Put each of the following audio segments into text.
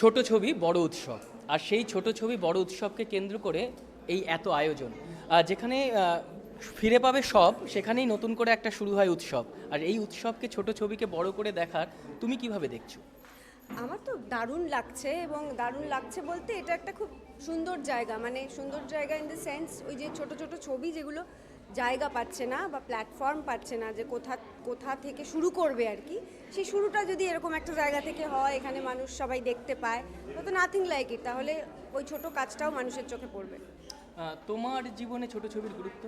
ছোট ছবি বড় উৎসব। আর সেই ছোট ছবি বড় উৎসবকে কেন্দ্র করে এই এত আয়োজন। যেখানে ফিরে পাবে সব, সেখানেই নতুন করে একটা শুরু হয় উৎসব। আর এই উৎসবকে ছোট ছবিকে বড় করে দেখার তুমি কীভাবে দেখছ? আমার তো দারুণ লাগছে এবং দারুণ লাগছে বলতে এটা একটা খুব সুন্দর জায়গা। মানে সুন্দর জায়গা ইন দ্য সেন্স ওই যে ছোট ছোট ছবি যেগুলো জায়গা পাচ্ছে না বা প্ল্যাটফর্ম পাচ্ছে না যে কোথা কোথা থেকে শুরু করবে আর কি সেই শুরুটা যদি এরকম একটা জায়গা থেকে হয় এখানে মানুষ সবাই দেখতে পায় তো নাথিং লাইক ইট তাহলে ওই ছোট কাজটাও মানুষের চোখে পড়বে। তোমার জীবনে ছোট ছবির গুরুত্ব?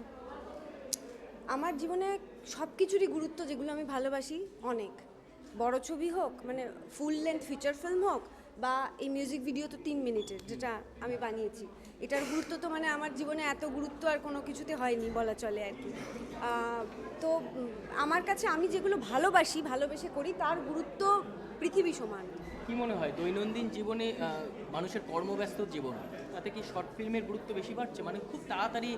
আমার জীবনে সব কিছুরই গুরুত্ব যেগুলো আমি ভালোবাসি অনেক। বড় ছবি হোক মানে ফুল লেন্থ ফিচার ফিল্ম হোক বা এই মিউজিক ভিডিও তো তিন মিনিটের যেটা আমি বানিয়েছি। এটার গুরুত্ব তো মানে আমার জীবনে এত গুরুত্ব আর কোনো কিছুতে হয়নি বলা চলে আর কি। তো আমার কাছে আমি যেগুলো ভালোবাসি ভালোবেসে করি তার গুরুত্ব পৃথিবী সমান। কি মনে হয় দৈনন্দিন জীবনে মানুষের কর্মব্যস্ত জীবন তাতে কি শর্ট ফিল্মের গুরুত্ব বেশি বাড়ছে? মানে খুব তাড়াতাড়ি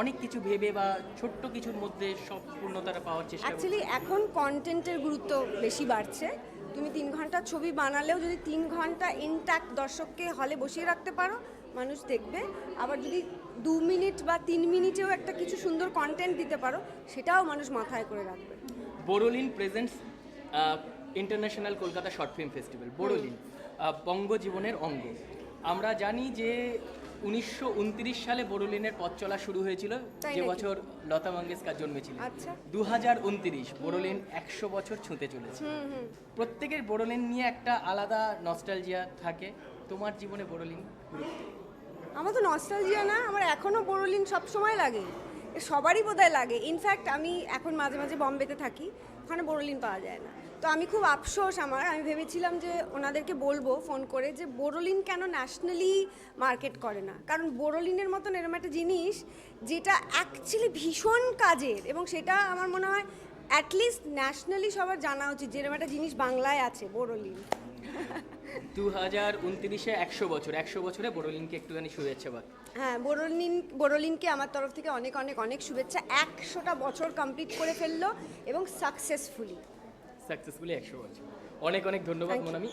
অনেক কিছু ভেবে বা ছোট্ট কিছুর মধ্যে সব পূর্ণতাটা পাওয়ার চেষ্টা অ্যাকচুয়ালি এখন কন্টেন্টের গুরুত্ব বেশি বাড়ছে। তুমি তিন ঘণ্টা ছবি বানালেও যদি তিন ঘণ্টা ইনট্যাক্ট দর্শককে হলে বসিয়ে রাখতে পারো মানুষ দেখবে। আবার যদি দু মিনিট বা তিন মিনিটেও একটা কিছু সুন্দর কন্টেন্ট দিতে পারো সেটাও মানুষ মাথায় করে রাখবে। Boroline presents international Kolkata short film festival Boroline বঙ্গ জীবনের অঙ্গ। আমরা জানি যে উনিশশো উনত্রিশ সালে বোরোলিনের পথ চলা শুরু হয়েছিল যে বছর লতা মঙ্গেশকার জন্মেছিলেন। আচ্ছা। দু হাজার উনত্রিশ বোরোলিন একশো বছর ছুঁতে চলেছে। প্রত্যেকের বোরোলিন নিয়ে একটা আলাদা নস্টালজিয়া থাকে। তোমার জীবনে বোরোলিন আমার তো নস্টালজিয়া না আমার এখনও বোরোলিন সব সময় লাগে। সবারই বোধহয় লাগে। ইনফ্যাক্ট আমি এখন মাঝে মাঝে বম্বেতে থাকি, ওখানে বোরোলিন পাওয়া যায় না। তো আমি খুব আফসোস আমার, আমি ভেবেছিলাম যে ওনাদেরকে বলব ফোন করে যে বোরোলিন কেন ন্যাশনালি মার্কেট করে না? কারণ বোরোলিনের মতন এরম একটা জিনিস যেটা অ্যাকচুয়ালি ভীষণ কাজের এবং সেটা আমার মনে হয় অ্যাটলিস্ট ন্যাশনালি সবার জানা উচিত যেরকম একটা জিনিস বাংলায় আছে বোরোলিন। দু হাজার উনত্রিশে একশো বছর একশো বছরে বোরোলিনকে একটুখানি শুভেচ্ছা বাদ হ্যাঁ বোরোলিন বোরোলিনকে আমার তরফ থেকে অনেক অনেক অনেক শুভেচ্ছা। একশোটা বছর কমপ্লিট করে ফেলল এবং সাকসেসফুলি সাকসেসফুলি একশো বছর। অনেক অনেক ধন্যবাদ মনামি মোনামি।